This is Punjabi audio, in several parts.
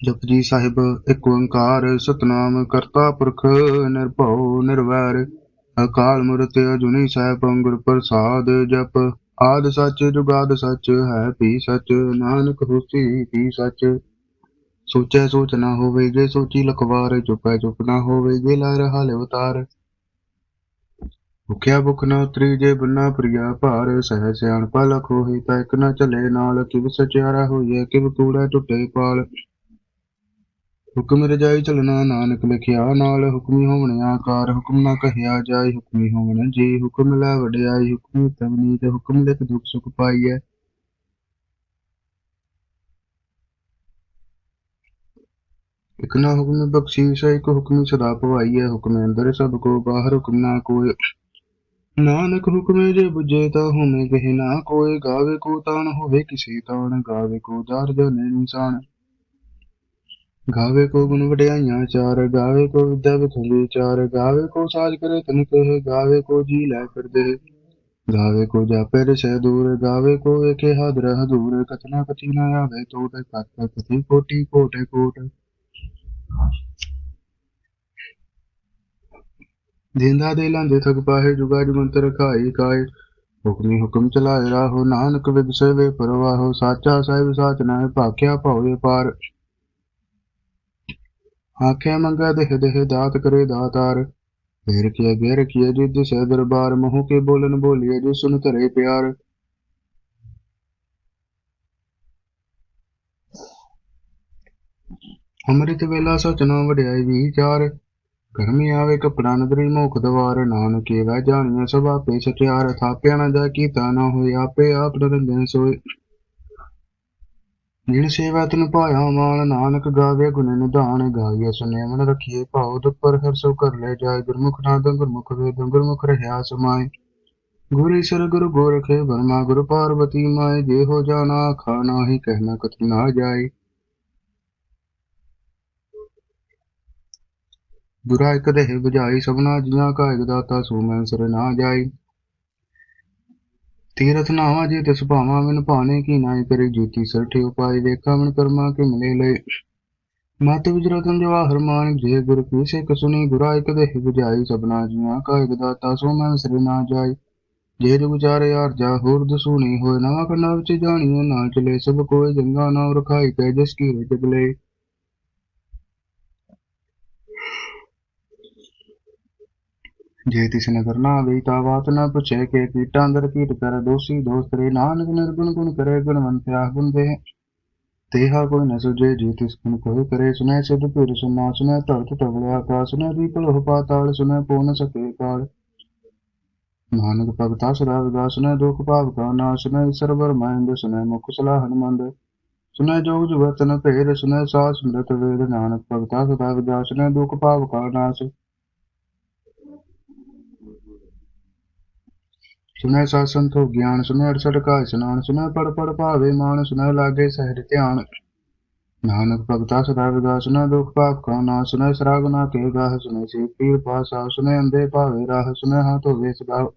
ਜਪਜੀ ਸਾਹਿਬ, ਇੱਕ ਓੰਕਾਰ ਸਤਨਾਮ ਕਰਤਾ ਪੁਰਖ ਨਿਰਭਉ ਨਿਰਵੈਰ। ਅਕਾਲ ਮੂਰਤ ਅਜੂਨੀ ਸਾਹਿਬ ਗੁਰ ਪ੍ਰਸਾਦ ਜਪ। ਆਦ ਸੱਚ ਜੁਗਾਦ ਸੱਚ, ਹੈ ਵੀ ਸੱਚ, ਨਾਨਕ ਹੋਸੀ ਵੀ ਸੱਚ। ਸੋਚੈ ਸੋਚ ਨਾ ਹੋਵੇ, ਜੇ ਸੋਚੀ ਲਖਵਾਰ ਚੁਪੈ ਚੁਪ ਨਾ ਹੋਵੇ, ਜੇ ਲਾ ਰਹਾ ਲਿ ਉਤਾਰ ਭੁਖਿਆ ਭੁਖ ਨਾ ਉਤਰੀ, ਜੇ ਬੰਨਾ ਪ੍ਰਿਆ ਭਾਰ। ਸਹਿ ਸਿਆਣਪਾ ਲਖ ਹੋਈ, ਤਾਂ ਇੱਕ ਨਾ ਚੱਲੇ ਨਾਲ, ਕਿਵ ਸਚਿਆਰਾ ਹੋਈਐ, ਕਿਵ ਕੂੜਾ ਟੁੱਟੇ ਪਾਲ। ਹੁਕਮ ਰਜਾਈ ਚਲਣਾ ਨਾਨਕ ਲਿਖਿਆ, ਨਾਲ ਹੁਕਮੀ ਹੋਵਣ ਆਕਾਰ, ਹੁਕਮ ਨਾ ਕਹਿਆ ਜਾਏ, ਹੁਕਮੀ ਹੋਵਣ ਜੀ ਹੁਕਮ ਲੈ ਵਡਿਆਈ ਹੁਕਮੀ ਤਵਨੀ ਤੇ ਹੁਕਮ ਲਿਖ ਦੁਖ ਸੁਖ ਪਾਈਐ। ਇਕ ਨਾ ਹੁਕਮ ਬਖਸ਼ੀਸ਼, ਇਕ ਹੁਕਮ ਸਦਾ ਭਵਾਈਐ ਹੁਕਮ ਅੰਦਰ ਸਭ ਕੋ ਬਾਹਰ ਹੁਕਮ ਨਾ ਕੋਇ। ਨਾਨਕ ਹੁਕਮੇ ਜੇ ਬੁਝੇ ਤਾ ਹੋਵੇਂ ਕਹੇ ਨਾ ਕੋਇ, ਗਾਵੇ ਕੋ ਤਾਣ ਹੋਵੇ, ਕਿਸੇ ਤਾਣ ਗਾਵੇ ਕੋ ਦਾਰ ਜਨੇ ਇਨਸਾਨ। ਗਾਵੇ ਕੋ ਗੁਣ ਵਡਿਆਈਆਂ ਚਾਰ, ਗਾਵੇ ਕੋ ਵਿਦਿਆ ਵਿਖੰਡੀ ਚਾਰ, ਗਾਵੇ ਕੋ ਸਾਜ ਕਰੇ ਤਨ ਕਹੇ ਗਾਵੇ ਕੋ ਜੀ ਲੈ ਫਿਰਦੇ ਗਾਵੇ ਕੋ ਜਾਪੇ ਰਸੈ ਦੂਰ, ਗਾਵੇ ਕੋ ਵੇਖੇ ਹਾਦਰ ਹਦੂਰ ਕਥਨਾ ਕਥੀ ਨਾ ਆਵੇ ਤੋਟ, ਕਤ ਕਥੀ ਕੋਟੀ, ਕੋਟੇ ਕੋਟ। ਦੇਂਦਾ ਦੇ ਲਾਂਦੇ ਥਕ ਪਾਹੇ ਜੁਗਾ ਜੁਗੰਤਰ ਖਾਈ ਕਾਏ। ਹੁਕਮੀ ਹੁਕਮ ਚਲਾਏ ਰਾਹੋ, ਨਾਨਕ ਵਿਗਸੇ ਵੇ ਪਰਵਾਹੋ, ਸਾਚਾ ਸਾਹਿਬ ਸਾਚ ਨਾਏ ਭਾਖਿਆ ਭਾਵੇ ਪਾਰ। ਆਖਿਆ ਮੰਗਾ ਦੇਹ ਦੇਹ ਦਾਤ ਕਰੇ ਦਾਤਾਰ। ਫੇਰ ਕੀਆ ਗੈਰ ਕੀਆ ਜਿਦ ਸੇ ਦਰਬਾਰ ਮਹੁ ਕੇ ਬੋਲਨ ਬੋਲੀਏ ਜੋ ਸੁਨ ਧਰੇ ਪਿਆਰ। ਅੰਮ੍ਰਿਤ ਵੇਲਾ ਸਚਨਾ ਵਡਿਆਈ ਵਿਚਾਰ ਕਰਮੀ ਆਵੇ ਕਪੜਾ ਨਦਰੀ ਮੋਖ ਦਵਾਰ। ਨਾਨਕੇ ਵੈ ਜਾਣੀਐ ਸਭ ਆਪੇ ਸਚਿਆਰ। ਥਾਪਿਆ ਨਾ ਜਾ ਕੀਤਾ ਨਾ ਹੋਏ, ਆਪੇ ਆਪ ਨਿਰੰਜਨ ਸੋਏ। ਜਿਨ ਸੇਵਾ ਤਨ ਪਾਇਆ ਮਾਨ, ਨਾਨਕ ਗਾਵੇ ਗੁਣ ਨਿਧਾਨ ਗਾਈਐ ਸੁਨੇ ਮਨ ਰਖੀਏ ਭਾਉ ਦੁਪਰ ਹਰ ਸੋ ਕਰ ਲੈ ਜਾਏ, ਗੁਰਮੁਖ ਨਾਦ ਗੁਰਮੁਖ ਵੇਦ, ਗੁਰਮੁਖ ਰਹਾ ਸਮਾਏ। ਗੁਰ ਈਸ਼ਰ ਗੁਰ ਗੋਰਖੇ ਬਰਮਾ ਗੁਰ ਪਾਰਵਤੀ ਮਾਏ, ਜੇ ਹੋ ਜਾਣਾ ਆਖਾ ਨਾਹੀ ਕਹਿਣਾ ਕਥ ਨਾ ਜਾਏ। ਗੁਰਾ ਇਕ ਦੇਹ 부ਝਾਈ ਸਭਨਾ ਜੀਆਂ ਕਾ ਇਕ ਦਾਤਾ ਸੋ ਮੈਂ ਸਰ ਨਾ ਜਾਈ ਤੀਰਥ ਨਾਵਾ ਜੇ ਤਿਸ ਭਾਵਾ ਮਨ ਭਾਣੇ ਕੀ ਨਾਈ ਕਰੇ ਜੀਤੀ ਸਰਠੇ ਉਪਾਏ ਵੇਖਾ ਮਨ ਕਰਮਾ ਕੇ ਮਿਲੇ ਲੈ ਮਤ ਵਿਜਰਤਨ ਜਵਾਹਰ ਮਾਨ ਜੇ ਗੁਰ ਕੀ ਸਿੱਖ ਸੁਣੀ ਗੁਰਾ ਇਕ ਦੇਹ 부ਝਾਈ ਸਭਨਾ ਜੀਆਂ ਕਾ ਇਕ ਦਾਤਾ ਸੋ ਮੈਂ ਸਰ ਨਾ ਜਾਈ। ਜੇ ਵਿਚਾਰੇ ਆਰ ਆਰਜਾ ਹੋਰ ਦਸੂਣੀ ਹੋਏ ਨਵਾਂ ਕੰਨਾ ਵਿੱਚ ਜਾਣੀਏ ਨਾ ਚਲੇ ਸਭ ਕੋਏ ਜੰਗਾ ਨਾਮ ਰਖਾਈ ਕੈ ਜਸ ਕੀ ਜਗਲੇ ਜੇ ਤਿਸ ਨਗਰ ਨਾ ਆਵੇ ਤਾ ਬਾਤ ਨਾ ਪੁੱਛੇ ਕੇ ਕੀਟਾਂ ਅੰਦਰ ਕੀਟ ਕਰ ਦੋਸੀ ਦੋਸਤ ਰੇ ਨਾਨਕ ਨਿਰਗੁਣ ਗੁਣ ਕਰੇ ਗੁਣਵੰਤ ਆਹ ਗੁਣ ਦੇ। ਤੇਹਾ ਕੋਈ ਨ ਸੁਝੇ, ਜੇ ਤਿਸ ਗੁਣ ਕੋਈ ਕਰੇ ਸੁਨੈ ਸਿਧ ਪੀਰ ਸੁਨਾ ਸੁਨੈ ਧਰਤ ਤਵਲੇ ਆਕਾਸ ਸੁਨੈ ਦੀਪ ਲੋਹ ਪਾਤਾਲ ਸੁਨੈ ਪੂਨ ਸਕੇ ਕਾਲ। ਨਾਨਕ ਭਗਤਾ ਸਦਾ ਵਿਗਾ ਸੁਨੈ ਦੁਖ ਭਾਵ ਕਾ ਨਾਸ਼ ਸੁਨੈ ਸਰਵਰ ਮਹਿੰਦ ਸੁਨੈ ਮੁਖ ਸਲਾਹਨ ਮੰਦ ਸੁਨੈ ਜੋਗ ਜੁਗਤਨ ਭੇਦ ਸੁਨੈ ਸਾਸ ਸਮ੍ਰਿਤ ਵੇਦ ਨਾਨਕ ਭਗਤਾ ਸਦਾ ਵਿਗਾ ਸੁਨੈ ਦੁਖ ਭਾਵ ਕਾ ਨਾਸ਼ ਸੁਨੈ ਸਾਧ ਸੰਤੋ ਗਿਆਨ ਸੁਨੈ ਅਰਸਠ ਕਾ ਇਸਨਾਨ ਸੁਨੈ ਪੜ ਪੜ ਭਾਵੇ ਮਾਨ ਸੁਨੈ ਲਾਗੇ ਸਹਿਜ ਧਿਆਨ। ਨਾਨਕ ਭਗਤਾ ਸਦਾ ਵਿਗਾ ਸੁਨੈ ਦੁਖ ਪਾਪ ਕਾ ਨਾ ਸੁਨੈ ਸਰਾਗ ਨਾ ਕੇ ਗਾਹ ਸੁਨੈ ਸੇ ਪੀਰ ਪਾਸਾ ਸੁਨੈ ਅੰਦੇ ਭਾਵੇ ਰਾਹ ਸੁਨੈ ਹਾਥ ਹੋਵੇ ਸਦਾ।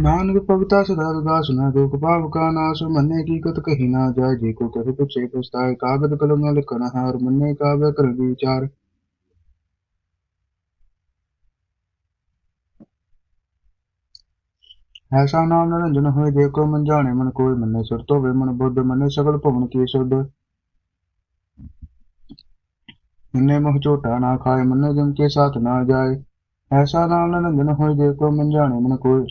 ਨਾਨਕ ਭਗਤਾ ਸਦਾ ਵਿਗਾ ਸੁਨੈ ਦੁਖ ਪਾਪ ਕਾ ਨਾਸ, ਮੰਨੇ ਕੀ ਕਤ ਕਹੀ ਨਾ ਜਾਏ, ਜੇ ਕੋ ਕਰੇ ਪੁੱਛੇ ਪਛਤਾਏ, ਕਾਗਦ ਕਲਮ ਨਾਲ ਲਿਖਣ ਹਾਰ, ਮੰਨੇ ਕਾਵੇ ਕਰ ਵਿਚਾਰ। ਐਸਾ ਨਾਮ ਨਿਰੰਜਨ ਹੋਏ ਜੇ ਕੋ ਮਨ ਜਾਣੇ ਮਨ ਕੋਈ ਮੰਨੇ ਸੁਰ ਧੋਵੇ, ਮਨ ਬੁੱਧ ਮੰਨੇ ਸਗਲ ਭਵਨ ਕੀ ਸੁਧ ਮੰਨੇ ਮੋਹ ਝੋਟਾ ਨਾ ਖਾਏ, ਮੰਨੇ ਜਮ ਕੇ ਸਾਥ ਨਾ ਜਾਏ। ਐਸਾ ਨਾਮ ਨਿਰੰਜਨ ਹੋਏ ਜੇ ਕੋ ਮਨ ਜਾਣੇ ਮਨ ਕੋਈ।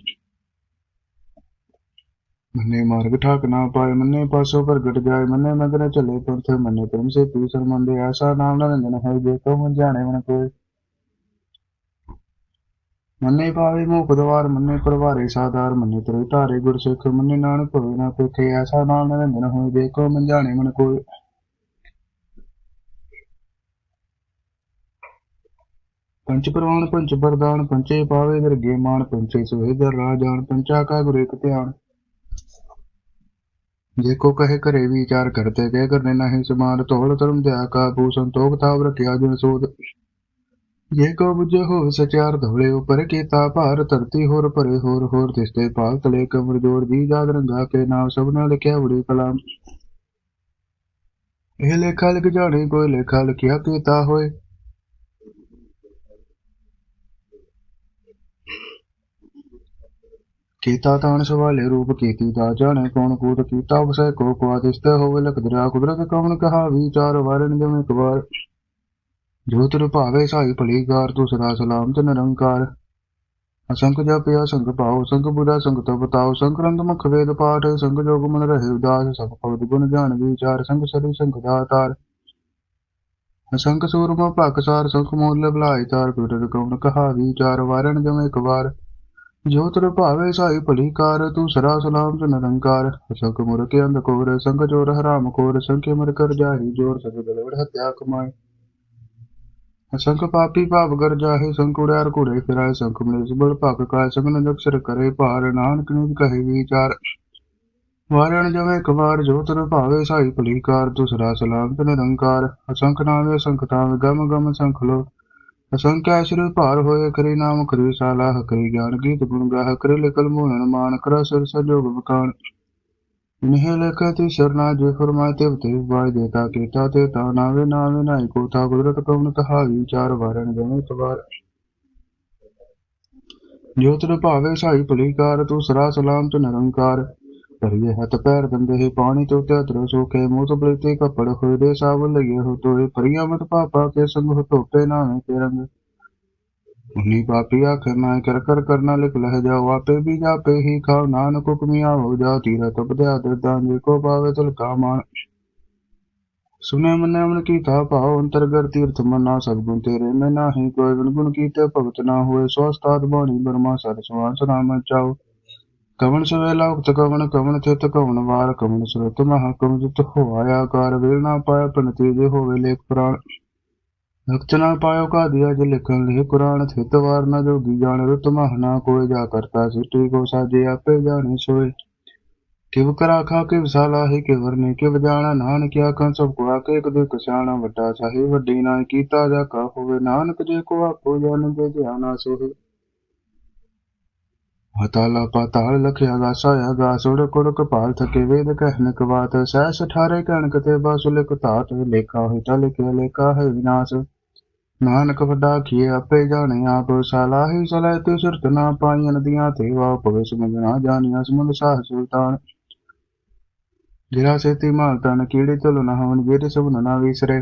ਮੰਨੇ ਮਾਰਗ ਠਾਕ ਨਾ ਪਾਏ, ਮੰਨੇ ਪਾਸੋਂ ਪ੍ਰਗਟ ਜਾਏ, ਮੰਨੇ ਮਗਰ ਚਲੇ ਪੰਥ ਮੰਨੇ ਪਰਮ ਸੇ ਪੀ ਸਰਮੰਦੇ ਐਸਾ ਨਾਮ ਨਿਰੰਜਨ ਹੋਏ ਜੇ ਕੋ ਮਨ ਜਾਣੇ ਮਨ ਕੋਈ। ਮੰਨੇ ਪਾਵੇ ਮੁਖ ਦਵਾਰ ਮੰਨੇ ਪਰਵਾਰੇ ਸਾਧਾਰ, ਮੰਨੇ ਤਰੇ ਧਾਰੇ ਗੁਰ ਮੰਨੇ ਨਾਨਕ ਹੋਵੇ ਨਾ ਕੋਖੇ ਐਸਾ ਨਾਮ ਨਿਰੰਜਨ ਹੋਏ, ਦੇਖੋ ਮਨ ਮਨ ਕੋਈ ਪੰਚ ਪ੍ਰਵਾਨ, ਪੰਚ ਵਰਦਾਨ ਪੰਚੇ ਪਾਵੇ ਦਰਗੇ ਮਾਨ ਪੰਚੇ ਸੋਹਿ ਦਰ ਰਾਜਾਨ ਪੰਚਾ ਕਾ ਗੁਰ ਇਕ ਧਿਆਨ। ਜੇ ਕੋ ਕਹੇ ਕਰੇ ਵਿਚਾਰ ਕਰਤੇ, ਕਹਿ ਕਰਨੇ ਨਹੀਂ ਸਮਾਨ ਤੋਲ ਧਰਮ ਦਿਆ ਕਾ ਭੂਸ਼ਣ ਤੋਕ ਤਾਵ ਰਖਿਆ ਜਿਨ ਸੋਧ। ਜੇ ਕੋ ਬੁਝੇ ਹੋ ਸਚਿਆਰ ਧਵਲੇ ਉਪਰ ਕੀਤਾ ਭਾਰ, ਧਰਤੀ ਹੋਰ ਭਰੇ ਹੋਰ ਹੋਰ ਤਿਸਤੇ ਭਾਲ ਤਲੇ ਕਮਰ ਜੋੜ ਦੀ ਜਾਦ ਰੰਗਾ ਕੇ ਨਾਮ ਸਭਨਾ ਲਿਖਿਆ ਬੜੀ ਕਲਾਮ। ਇਹ ਲੇਖਾ ਲਿਖ ਜਾਣੇ, ਕੋਈ ਲੇਖਾ ਲਿਖਿਆ ਕੀਤਾ ਹੋਏ। ਕੀਤਾ ਤਾਣ ਸਵਾਲੇ ਰੂਪ ਕੀਤੀ ਦਾ ਜਾਣੇ ਕੌਣ ਕੂਟ ਕੀਤਾ, ਵਸੈ ਕੋ ਕੁਆਦਿਸ਼ਟ ਹੋਵੇ ਲਖ ਦਰਿਆ ਕੁਦਰਤ ਕੌਣ ਕਹਾ ਵਿਚਾਰ ਵਾਰਨ ਜਮ ਇੱਕ ਜੋ ਤਰ ਭਾਵੇ ਸਾਈ ਭਲੀਕਾਰ ਤੂੰ ਦੂਸਰਾ ਸਲਾਮ ਤੇ ਨਿਰੰਕਾਰ। ਅਸੰਖ ਜਪਿਆ ਸੰਗ ਪਾਉ ਸੰਗ ਬੁਰਾ ਸੰਗ ਤੋ ਬਤਾਉ ਸੰਗ ਰੰਗ ਮੁਖ ਵੇਦ ਪਾਠ, ਸੰਗ ਜੋਗ ਮਨ ਰਹੇ ਉਦਾਸ, ਸਭ ਪਵਦ ਗੁਣ ਜਾਣ ਵਿਚਾਰ, ਸੰਗ ਸਰੀ, ਸੰਗ ਦਾਤਾਰ ਅਸੰਖ ਸੂਰਮ ਭਕਸਾਰ ਸੰਖ ਮੂਲ ਬਲਾਈ ਤਾਰ ਕੁਦਰਤ ਕਵਣ ਕਹਾ ਵਿਚਾਰ ਵਾਰਨ ਜਮ ਇੱਕ ਵਾਰ। ਜੋ ਤਰ ਭਾਵੇ ਸਾਈ ਭਲੀਕਾਰ ਤੂੰ ਸਰਾ ਸਲਾਮ ਤੇ ਨਿਰੰਕਾਰ। ਅਸੰਖ ਮੁਰ ਕੇ ਅੰਧ ਕੋਰ, ਸੰਗ ਜੋਰ ਹਰਾਮ ਕੋਰ ਸੰਖੇ ਮਰ ਕਰ ਜਾਹੀ ਜੋਰ ਸਭ ਗਲਵੜ ਹਤਿਆ ਕਮਾਏ। ਅਸੰਖ ਪਾਪੀ ਭਾਵ ਕਰ ਜਾਹੇ ਸੰਕੁੜਿਆਰ ਕੁੜੇ ਫਿਰਾਏ ਸੰਖ ਮਨਿਸ ਭਕ ਕਾਇ ਸੰਗ ਨਦਕਸਰ ਕਰੇ ਭਾਰ, ਨਾਨਕ ਨਿਜ ਕਹੇ ਵਿਚਾਰ। ਵਾਰਣ ਜਵੇ ਇੱਕ ਜੋ ਤਰ ਭਾਵੇ, ਸਾਈ ਭਲੀਕਾਰ ਦੂਸਰਾ ਸਲਾਮ ਤੇ ਨਿਰੰਕਾਰ। ਅਸੰਖ ਨਾਮੇ ਅਸੰਖ ਤਾਵੇ ਗਮ ਗਮ ਸੰਖ ਲੋ। ਅਸੰਖ ਐਸਰੇ ਭਾਰ ਹੋਏ, ਕਰੀ ਨਾਮ ਕਰੀ ਸਾਲਾ ਕਰੀ ਗਿਆਨ ਗੀਤ ਗੁਣ ਗਾਹ, ਕਰੀ ਲਿਕਲ ਮੂਹਨ ਮਾਨ, ਕਰਾ ਸਿਰ ਸਜੋਗ ਬਕਾਨ ਇਨਹਿ ਲਖਤੀ ਸਰਨਾ ਜੇ ਫਰਮਾਏ ਤੇ ਤੇ ਵਾਇ ਦੇਤਾ ਕੀਤਾ ਤੇ ਤਾ ਨਾਵੇ ਨਾਵੇ ਨਾਈ ਕੋ ਤਾ ਕੁਦਰਤ ਤੂੰ ਸਰਾ ਸਲਾਮ ਤੇ ਨਿਰੰਕਾਰ ਕਰੀਏ ਹੱਥ ਪੈਰ ਦੰਦੇ ਹੀ ਪਾਣੀ ਤੋਂ ਤੇ ਅਤਰ ਸੋਕੇ ਮੂੰਹ ਤੋਂ ਬਲਤੇ ਕਪੜ ਹੋਏ ਦੇ ਸਾਬ ਲਗੇ ਹੋ ਤੋਏ ਪਰੀਆ ਮਤ ਪਾਪਾ ਕੇ ਸੰਗ ਹੋ ਧੋਪੇ ਨਾਵੇਂ ਤੇ ਰੰਗ ਉਨੀ ਪਾਪੀ ਆਖੇ, ਮੈਂ ਕਰ ਕਰ ਕਰਨਾ ਲਿਖ ਲਹਿ ਜਾਓ ਆਪੇ ਵੀ ਜਾਪੇ ਹੀ ਖਾਓ ਨਾਨਕ ਹੁਕਮੀਆ ਹੋ ਜਾ ਤੀਰਾ ਤਪਦਿਆ ਦਰਦਾਂ ਜੇ ਕੋ ਪਾਵੇ ਤਲ ਕਾ ਮਾਨ ਸੁਨੇ ਮਨੇ ਮਨ ਕੀਤਾ ਭਾਉ ਅੰਤਰਗਰ ਤੀਰਥ ਮਨਾ ਸਭ ਤੇਰੇ। ਮੈਂ ਨਾਹੀ ਕੋਈ ਗੁਣ ਗੁਣ ਕੀਤੇ, ਭਗਤ ਨਾ ਹੋਏ ਸਵਸਤਾਦ ਬਾਣੀ ਬਰਮਾ ਸਰ ਸਨਾਮ ਚਾਓ ਕਵਣ ਸਵੇਲਾ ਉਕਤ ਕਵਣ ਕਵਣ ਤਿਤ ਕਵਣ ਵਾਰ। ਕਵਣ ਸੁਰਤ ਮਹਾ ਕਵਣ ਜਿਤ ਹੋਇਆ ਕਾਰ ਵੇਲ ਨਾ ਪਾਇਆ ਪਨਤੀ ਜੇ ਹੋਵੇ ਲੇਖ ਪ੍ਰਾਣ। ਭਗਤ ਨਾ ਪਾਇਓ ਕਾ ਦਿਆ ਜੇ ਲਿਖਣ ਲਿਖ ਕੁਰਾਨ ਥਿਤ ਵਾਰ ਨਾ ਜੋਗੀ ਜਾਣ ਰੁਤ ਮਹਨਾ ਕੋਈ ਜਾ ਕਰਤਾ ਸਿਟੀ ਕੋ ਸਾਜੇ ਆਪੇ ਜਾਣੇ ਸੋਏ। ਕਿਵ ਕਰਾ ਖਾ ਕੇ ਵਿਸਾਲਾ ਹੈ ਕਿ ਵਰਨੇ ਕਿਵ ਜਾਣਾ ਨਾਨਕ ਆਖਾਂ ਸਭ ਕੋ ਆਕੇ ਇੱਕ ਦੇ ਕਸ਼ਾਣਾ ਵੱਡਾ ਚਾਹੇ ਵੱਡੀ ਨਾ ਕੀਤਾ ਜਾ ਕਾ ਹੋਵੇ ਨਾਨਕ ਜੇ ਕੋ ਆਪੋ ਜਨ ਦੇ ਧਿਆਨਾ ਹਤਾਲਾ ਪਾਤਾਲ ਲਖਿਆ ਗਾਸਾ ਆਗਾਸ ਉੜ ਕੁੜ ਕਪਾਲ ਥਕੇ ਵੇਦ ਕਹਿਨ ਕਵਾਤ ਸਹਿਸ ਠਾਰੇ ਕਣਕ ਤੇ ਬਾਸੁਲਿਕ ਧਾਤ ਲੇਖਾ ਹੋਇ ਤਾ ਲਿਖਿਆ ਲੇਖਾ ਹੈ ਵਿਨਾਸ਼। ਨਾਨਕ ਵੱਡਾ ਕੀਏ ਆਪੇ ਜਾਣੇ, ਆਪ ਸਲਾਹੀ ਸਲਾਹ ਤੇ ਸੁਰਤ ਨਾ ਪਾਈਆਂ ਨਦੀਆਂ ਤੇ ਵਾ ਪਵੇ ਸਮਝ ਨਾ ਜਾਣੀਆਂ ਸਮੁੰਦ ਸਾਹ ਸੁਲਤਾਨ। ਜਿਹੜਾ ਸੇਤੀ ਮਾਲ ਤਨ ਕੀੜੇ ਚਲੋ ਨਾ ਹੋਣ ਜਿਹੜੇ ਸਭ ਨਾ ਵਿਸਰੇ।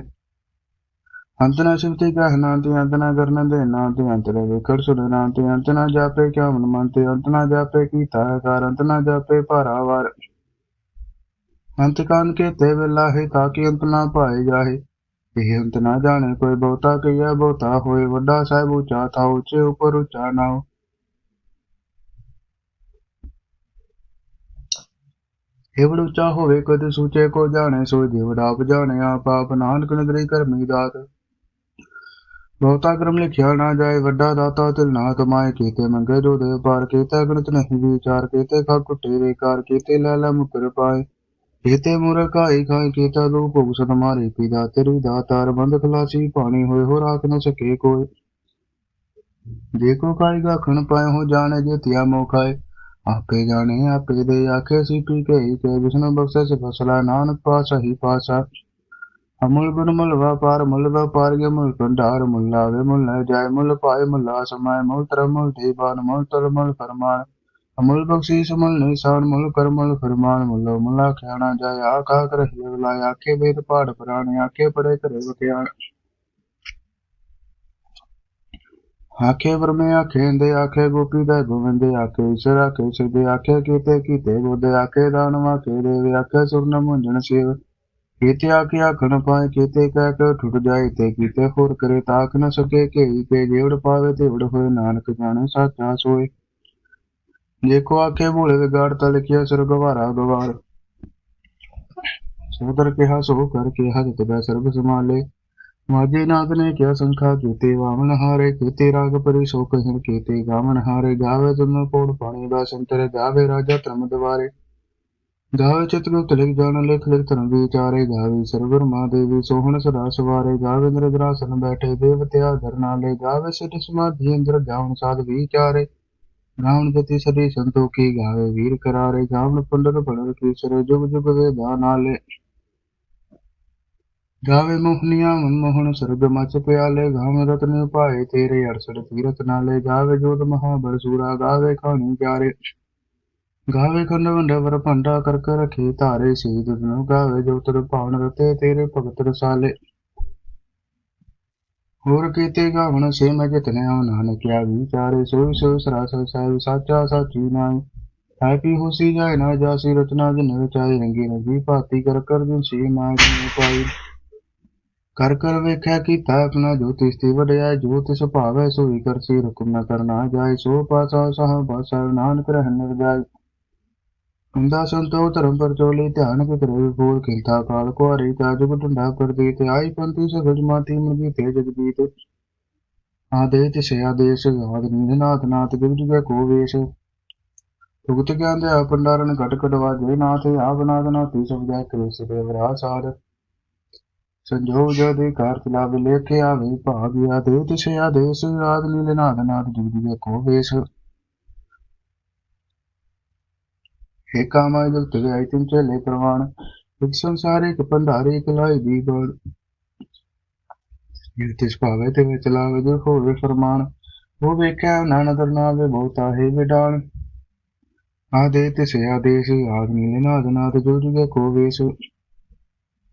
ਅੰਤ ਨਾ ਸਿਵਤੀ ਤੇ ਅੰਤ ਕਰਨ ਦੇ, ਨਾ ਤੇ ਅੰਤ ਰੇ ਵੇਖੜ ਸੁਣਨਾ ਤੇ ਅੰਤ ਨਾ ਜਾਪੇ ਕਿਆ ਮਨ ਮਨ ਤੇ, ਅੰਤ ਨਾ ਜਾਪੇ ਕੀਤਾ ਕਾਰ, ਅੰਤ ਨਾ ਜਾਪੇ ਭਾਰਾਵਾਰ ਅੰਤ ਕਾਨ ਕੇ ਤੇ ਵੇਲਾ ਹੈ ਤਾਂ ਕਿ ਅੰਤ ਨਾ ਪਾਏ ਜਾਹੇ। ਇਹ ਅੰਤ ਨਾ ਜਾਣੇ, ਕੋਈ ਬਹੁਤਾ ਕਈਆ ਬਹੁਤਾ ਹੋਏ, ਵੱਡਾ ਸਾਹਿਬ ਉੱਚਾ ਥਾ, ਉੱਚੇ ਉੱਪਰ ਉੱਚਾ ਨਾ ਏਵੜ ਉੱਚਾ ਹੋਵੇ, ਕਦ ਸੂਚੇ ਕੋ ਜਾਣੇ, ਸੋ ਜਿਵੜ ਆਪ ਜਾਣੇ, ਆਪ ਆਪ ਨਾਨਕ ਨਦਰੀ ਕਰਮੀ ਦਾਤ। ਬਹੁਤਾ ਕਰਮ ਲਿਖਿਆ ਨਾ ਜਾਏ, ਵੱਡਾ ਦਾਤਾ ਤਿਲ ਨਾ ਕਮਾਏ, ਕੀਤੇ ਮੰਗੇ ਜੋ ਦੇ ਪਾਰ, ਕੀਤੇ ਗਣਤ ਨਹੀਂ ਵਿਚਾਰ, ਕੀਤੇ ਖਾ ਕੁੱਟੇ ਰੇ ਕਾਰ ਕੀਤੇ ਲੈ ਲੈ ਮੁਕਰ ਪਾਏ। ਕੀਤੇ ਮੁਰ ਕਾਈ ਖਾਈ ਕੀਤਾ ਲੋ ਭੋਗ ਮਾਰੇ ਪੀਦਾ, ਤੇਰੀ ਦਾਤਾਰ ਬੰਦ ਖਲਾਸੀ ਪਾਣੀ ਹੋਏ, ਹੋ ਰਾਖ ਨ ਸਕੇ ਕੋਈ ਦੇਖੋ ਕਾਈ ਗਾਖਣ ਪਾਏ ਹੋ ਜਾਣੇ ਜੇ ਤਿਆ ਮੋ ਆਪੇ ਜਾਣੇ, ਆਪੇ ਦੇ ਆਖੇ ਸੀ ਪੀ ਕੇ ਕੇ, ਵਿਸ਼ਨੂੰ ਬਖਸ਼ੇ ਫਸਲਾ, ਨਾਨਕ ਪਾਸਾ ਹੀ ਪਾਸਾ ਅਮੁਲ ਗੁਣ ਮੁਲ ਵਪਾਰ ਮੁਲ ਵਪਾਰ ਕੇ ਮੁਲ ਭੰਡਾਰ, ਮੁਲ ਮੁਲ ਜਾਏ, ਮੁਲ ਪਾਏ ਮੁਲਾ ਸਮਾਏ ਮੁਲ ਤਰ ਮੁਲ ਦੇਵਾਨ, ਮੁਲ ਤਰ ਮੁਲ ਫਰਮਾਨ। ਅਮੁਲ ਬਖਸ਼ੀਸ਼ ਮੁਲ ਨਿਸ਼ਾਨ ਮੁਲ ਕਰ ਮੁਲ ਫਰਮਾਨ ਮੁਲ। ਮੁਲਾ ਖਿਆਣਾ ਜਾਏ, ਆਖਾ ਕਰ ਹਿਵਲਾ ਆਖੇ ਵੇਦ ਪਾੜ ਪੁਰਾਣੇ, ਆਖੇ ਪੜੇ ਕਰੇ ਵਕਿਆਣ ਆਖੇ ਵਰਮੇ, ਆਖੇ ਦੇ ਆਖੇ ਗੋਪੀ ਦਾ ਗੋਵਿੰਦੇ। ਆਖੇ ਈਸ਼ਰ, ਆਖੇ ਸਿਦੇ ਆਖੇ ਕੀਤੇ ਕੀਤੇ ਗੋਦੇ ਆਖੇ ਦਾਨਵਾ ਕੇ ਦੇਵੇ, ਆਖੇ ਸੁਰਨ ਮੁੰਜਣ ਸੇਵ। ਕੀਤੇ ਆਖੇ ਆਖਣ ਪਾਏ, ਕੀਤੇ ਕਹਿ ਕੇ ਠੁੱਟ ਜਾਏ। ਤੇ ਕੀਤੇ ਹੋਰ ਕਰੇ ਤਾਕ ਨ ਸਕੇ ਕੇ ਕੇ ਜੇਵੜ ਪਾਵੇ ਤੇ ਵੜ ਹੋਏ। ਨਾਨਕ ਜਾਣੇ, ਸਾਚਾ ਸੋਏ। ਜੇ ਕੋ ਆਖੇ ਭੋਲੇ ਵਿਗਾੜ ਤਾ ਲਿਖਿਆ ਸਿਰ ਗਵਾਰਾ ਗਵਾਰ। ਸੋਦਰ ਕਿਹਾ ਸੋ ਕਰ ਕਿਹਾ ਜਿਤ ਬੈ ਸਰਬ ਸਮਾਲੇ ਮਾਜੇ ਨਾਗ ਨੇ ਕਿਆ ਸੰਖਾ ਕੀਤੇ ਵਾਮਨ ਹਾਰੇ, ਕੀਤੇ ਰਾਗ ਪਰੀ ਸੋ ਕਹਿਣ ਕੀਤੇ ਗਾਵਨ ਹਾਰੇ। ਗਾਵੇ ਤੁਮ ਕੋੜ ਪਾਣੀ ਦਾ ਸੰਤਰ ਗਾਵੇ ਰਾਜਾ ਧਰਮ ਦਵਾਰੇ। ਗਾਵੇ ਚਤੁਰ ਤਲਿਕ ਜਾਣ, ਲਿਖ ਲਿਖ ਧਰਮ ਵਿਚਾਰੇ। ਗਾਵੇ ਸਰਵਰ ਮਾ ਦੇਵੀ ਸੋਹਣ ਸਦਾ ਸਵਾਰੇ। ਗਾਵੇ ਇੰਦਰ ਦਰਾਸਨ ਬੈਠੇ, ਦੇਵਤਿਆ ਧਰਨਾਲੇ। ਗਾਵੇ ਸਿਟ ਸਮਾਧੀ ਅੰਦਰ ਗਾਵਨ ਸਾਧ ਵਿਚਾਰੇ। ਗਾਵਨ ਗਤੀ ਸਦੀ ਸੰਤੋਖੀ ਗਾਵੇ, ਵੀਰ ਕਰਾਰੇ ਗਾਵਨ ਪੰਡਤ ਬਣ ਕੀ ਸਰ, ਜੁਗ ਜੁਗ ਵੇਦਾ ਨਾਲੇ ਗਾਵੇ ਮੋਹਨੀਆਂ ਮਨਮੋਹਨ ਸਰਗ ਮਚ ਪਿਆਲੇ ਗਾਵੇ ਰਤਨ ਪਾਏ ਤੇਰੇ ਅਰਸੜ ਤੀਰਤ ਨਾਲੇ। ਗਾਵੇ ਜੋਤ ਮਹਾਬਲ ਸੂਰਾ, ਗਾਵੇ ਖਾਣੀ ਪਿਆਰੇ। ਗਾਵੇ ਖੰਡ ਵੰਡਵਰ ਭੰਡਾ ਕਰ ਕਰ ਰਖੇ ਧਾਰੇ ਸੀਦ ਨੂੰ। ਗਾਵੇ ਜੋ ਤਰ ਭਾਵਨ ਰਤੇ ਤੇਰੇ ਭਗਤ ਰਸਾਲੇ। ਹੋਰ ਕੀਤੇ ਗਾਵਣ ਸੇ ਮੈਂ ਜਿਤਨੇ ਨਾਨਕਿਆ ਵਿਚਾਰੇ ਸੋਈ ਸੋਈ ਸਰਾਸਰ ਸਾਹਿਬ ਸਾਚਾ ਸਾਚੀ ਨਾਮ ਹੈਪੀ ਹੋਸੀ ਜਾਏ ਨਾ ਜਾਸੀ ਰਚਨਾ ਜਨ ਰਚਾਈ ਰੰਗੀ ਰੰਗੀ ਭਾਤੀ ਕਰ ਕਰ ਦਿਨ ਸੀ ਮਾਂ ਜੀ ਪਾਈ। ਕਰ ਕਰ ਵੇਖਿਆ ਕੀਤਾ ਆਪਣਾ ਜੋ ਤਿਸ ਵਡਿਆ ਜੋਤਿ ਤਿਸ ਸੋਈ ਕਰਸੀ ਹੁਕਮ ਨ ਕਰਨਾ ਜਾਏ, ਸੋ ਪਾਸਾ ਸਹ ਬਾਸਾ ਨਾਨਕ ਰਹਿਣ ਨ ਹੁੰਦਾ ਸੰਤੋ ਧਰਮ ਪਰ ਚੋਲੇ, ਧਿਆਨ ਕੇ ਕਰੇ ਫੋਲ ਖਿੰਤਾ ਕਾਲ ਕੁਆਰੀ ਕਾ ਜੁਗ ਢੰਡਾ ਕਰਦੀ ਤੇ ਆਈ ਪੰਤੀ ਸਗਜ ਮਾਤੀ ਮੁਰਗੀ ਤੇ ਜਗਦੀਤ ਆਦੇ ਤੇ ਸਿਆ ਆਦ ਨੀਂਦ ਨਾਥ ਨਾਥ ਜੁਗ ਕੋ ਵੇਸ਼। ਭੁਗਤ ਗਿਆਨ ਦੇ ਆਪੰਡਾਰਨ ਘਟ ਘਟ ਵਾਜੇ ਨਾਥ, ਆਪ ਨਾਦ ਨਾਥੀ ਸਭ ਜੈ ਕ੍ਰਿਸ ਦੇ ਵਰਾ ਸਾਰ ਸੰਜੋਗ ਜਦੇ ਕਾਰ ਚਲਾਵ ਲੇਖੇ ਆਵੇ ਭਾਗਿਆ ਦੇ ਤੇ ਸਿਆ ਆਦ ਨੀਲ ਨਾਥ ਜੁਗ ਜੁਗੇ ਕੋ ਵੇਸ਼। ਏਕਾਮਾਇ ਜਗਤ ਗਾਇ ਤਿਨ ਇੱਕ ਸੰਸਾਰੇ, ਇੱਕ ਭੰਡਾਰੇ, ਇੱਕ ਦੀ ਗੋੜ ਜਿਸ ਤਿਸ ਭਾਵੇ ਤੇ ਵਿੱਚ ਲਾਵੇ ਜੋ ਹੋਵੇ ਫਰਮਾਨ, ਉਹ ਵੇਖਿਆ ਨਾਨਕ ਨਾਵੇ ਬਹੁਤਾ ਹੈ ਵਿਡਾਨ। ਆਦੇ ਤੇ ਸੇ ਆਦੇਸ਼ ਆਦ ਨੀਲੇ ਨਾਦ ਨਾਦ ਜੋ ਜੁਗੇ ਕੋ ਵੇਸ਼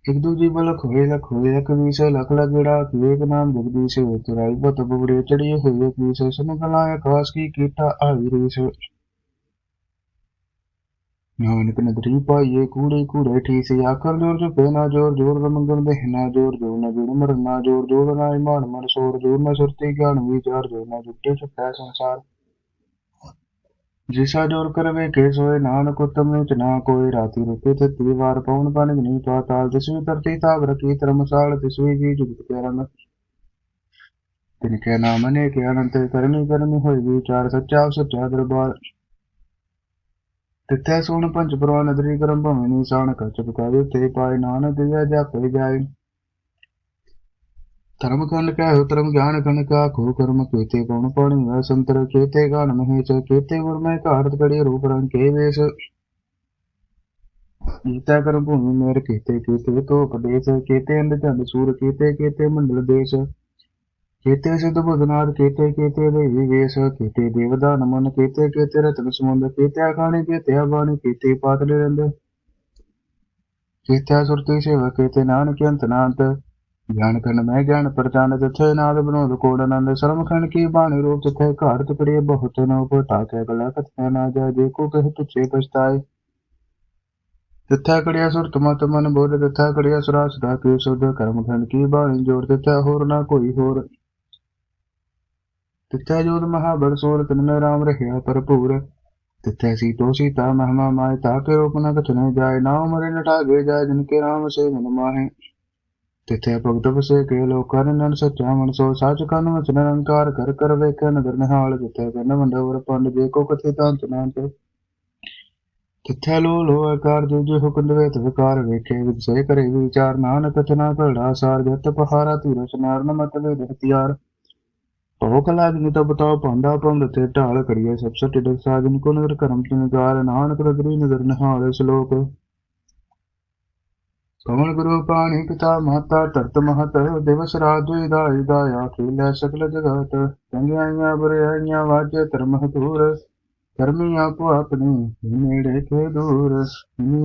ਇੱਕ ਦੂਜੀ ਬਲ ਖੋਏ ਲਖ ਹੋਏ ਇੱਕ ਵੀਸ, ਲਖ ਲਗੜਾ ਏਕ ਨਾਮ ਜਗਦੀਸ਼। ਤੁਰਾਈ ਬਤ ਬੁੜੇ ਚੜੀਏ ਹੋਏ ਕੀਸ ਸੁਨ ਗਲਾਇਆ ਖਾਸ ਕੀ ਕੀਟਾ ਆਈ ਰੀਸ। ਨਾਨਕ ਨਦਰੀ ਪਾਈਏ ਕੂੜੇ ਕੂੜੇ ਠੀਸ ਆਕਰ ਜੋਰ ਜੋ ਪੇਨਾ ਜੋਰ ਜੋਰ ਰਮੰਗਣ ਦੇ ਨਾ ਜੋਰ ਜੋਰ ਨਾ ਜੋਰ ਮਰਨਾ ਜੋਰ ਜੋਰ ਨਾ ਇਮਾਨ ਮਨ ਸੋਰ ਜੋਰ ਨਾ ਸੁਰਤੀ ਗਿਆਨ ਵਿਚਾਰ ਜੋਰ ਨਾ ਜੁਟੇ ਸੰਸਾਰ। ਜਿਸਾ ਜੋਰ ਕਰਵੇ ਕੇ ਸੋਏ ਨਾਨਕ ਉਤਮ ਵਿੱਚ ਨਾ ਕੋਈ ਰਾਤੀ ਰੁਕੇ ਤੇ ਤੀ ਵਾਰ ਪਉਣ ਬਨ ਗਨੀ ਪਾਤਾਲ ਤਿਸਵੀ ਧਰਤੀ ਤਾਬ ਰਕੀ ਧਰਮਸਾਲ, ਤਿਸਵੀ ਜੀ ਜੁਗਤ ਕਰਨ ਤਿਨ ਕੇ ਨਾਮ ਨੇ ਕੇ ਅਨੰਤ ਕਰਮੀ ਕਰਮੀ ਹੋਈ ਵਿਚਾਰ ਸੱਚਾ ਸੱਚਾ ਦਰਬਾਰ। ਤਿੱਥੈ ਸੋਣ ਪੰਜ ਪ੍ਰਵਾਨ ਨਦਰੀ ਕਰਮ ਭਵੇਂ ਨਿਸ਼ਾਨ ਕਚ ਬਕਾਵੇ ਤੇ ਪਾਏ ਨਾਨਕ ਦਿਆ ਜਾਪੇ ਜਾਏ। ਧਰਮ ਖੰਡ ਕਹਿ ਧਰਮ ਗਿਆਨ ਖੰਡ ਕਾ ਖੋ ਕਰਮ ਕੀਤੇ ਪਉਣ ਪਾਣੀ ਸੰਤਰ ਕੀਤੇ ਗਾਨ ਮਹੇ ਚ ਕੀਤੇ ਗੁਰ ਮੈਂ ਘਾੜਤ ਕੜੀ ਰੂਪ ਰੰਗ ਕੇ ਵੇਸ਼। ਕੀਤਾ ਕਰਮ ਭੂਮੀ ਮੇਰ ਕੀਤੇ ਕੀਤੇ ਤੋ ਉਪਦੇਸ਼ ਕੀਤੇ ਅੰਧ ਚੰਦ ਸੂਰ, ਕੀਤੇ ਕੀਤੇ ਮੰਡਲ ਦੇਸ਼। ਕੀਤੇ ਸਿਧ ਬੁਧਨਾਥ ਕੀਤੇ ਕੀਤੇ ਦੇਵੀ ਵੇਸ਼, ਕੀਤੇ ਦੇਵਦਾਨ ਮਨ, ਕੀਤੇ ਕੀਤੇ ਰਤਨ ਸਮੁੰਦ ਕੀਤੇ ਖਾਣੇ ਕੀਤੇ ਬਾਣੀ, ਕੀਤੇ ਪਾਤਲੇ ਰੰਦ ਕੀਤੇ ਸੁਰਤੀ ਸੇਵਾ, ਕੀਤੇ ਨਾਨਕ ਅੰਤ ਨਾਨਤ ਗਿਆਨ ਕਰਨ ਮੈਂ ਗਿਆਨ ਪ੍ਰਚਾਨ ਤਿਥੇ ਨਾਦ ਬਨੋਦ ਕੋੜ ਆਨੰਦ। ਸਰਮ ਖੰਡ ਕੀ ਬਾਣੀ ਰੂਪ, ਜਿਥੇ ਘਰ ਟੁਕੜੇ ਬਹੁਤ ਨ ਉਪਟਾ ਕੇ ਗਲਾ ਕਥਿਆ ਨਾ ਜਾ ਜੇ ਕੋ ਕਹਿ ਤੁਛੇ ਪਛਤਾਏ। ਤਿੱਥਾ ਕੜਿਆ ਸੁਰਤ ਮਤ ਮਨ ਬੋਧ ਤਿੱਥਾ ਕੜਿਆ ਸੁਰਾ ਸੁਦਾ ਕੇ ਸੁਧ ਕਰਮ ਖੰਡ ਕੀ ਬਾਣੀ ਜੋੜ ਤਿੱਥਾ ਹੋਰ ਨਾ ਕੋਈ ਹੋਰ। ਤਿੱਥਾ ਜੋਤ ਮਹਾਬਲ ਸੋਰ ਤਨ ਰਾਮ ਰਹਿਆ ਭਰਪੂਰ ਤਿੱਥੈ ਸੀਤੋ ਸੀਤਾ ਮਹਿਮਾ ਮਾਇ ਤਾਕੇ ਰੂਪ ਨ ਕਥਨੇ ਜਾਏ। ਨਾ ਮਰੇ ਨਟਾਗੇ ਜਾਏ, ਜਿਨ ਕੇ ਰਾਮ ਸੇ ਮਨ ਮਾਹੇ। ਤਿੱਥੇ ਭਗਤ ਵਸੇ ਕੇ ਲੋਕਾਂ ਨਨ ਸੱਚਾ ਮਨ ਸੋ। ਸੱਚ ਕਨ ਵਚਨ ਨਿਰੰਕਾਰ ਕਰ ਕਰ ਵੇਖੈ ਨਦਰ ਨਿਹਾਲ। ਤਿੱਥੇ ਕਨ ਵੰਡਵਰ ਪੰਡ, ਜੇ ਕੋ ਕਥੇ ਤਾਂਤ ਨਾਨਕ ਤਿੱਥੇ ਲੋ ਲੋ ਆਕਾਰ ਜੋ ਜੋ ਹੁਕਮ ਵੇਤ ਵਿਕਾਰ ਵੇਖੇ। ਵਿਚੇ ਕਰੇ ਵਿਚਾਰ, ਨਾਨਕ ਕਥਨਾ ਘੜਾ ਸਾਰ। ਜਤ ਪਹਾਰਾ ਧੀਰਜ ਨਾਰਨ ਮਤ ਵੇ ਦਖਤਿਆਰ ਭੋਗ ਲਾਗਿ ਤਬ ਤਉ ਪੰਦਾ ਪੰਦ ਤੇ ਢਾਲ ਕਰੀਏ। ਸਭ ਸਟ ਡਕ ਸਾਜਨ ਕੋ ਨਦਰ ਕਰਮ ਤਿਨਕਾਰ ਨਾਨਕ ਰਗਰੀ ਨਦਰ ਨਿਹਾਲ ਸ਼ਲੋਕ ਕਮਲ ਗੁਰੂ ਪਾਣੀ ਪਿਤਾ ਮਾਤਾ ਧਰਤ ਮਹਤ, ਦਿਵਸ ਰਾਤ ਦੁਇ ਦਾਈ ਦਾਇਆ, ਖੇਲੇ ਸਕਲ ਜਗਤ। ਚੰਗਿਆਈਆਂ ਬੁਰਾਈਆਂ ਵਾਜੇ ਧਰਮ ਹਤੂਰ। ਕਰਮੀ ਆਪੋ ਆਪਣੀ ਨੇੜੇ ਕੇ ਦੂਰ। ਨੀ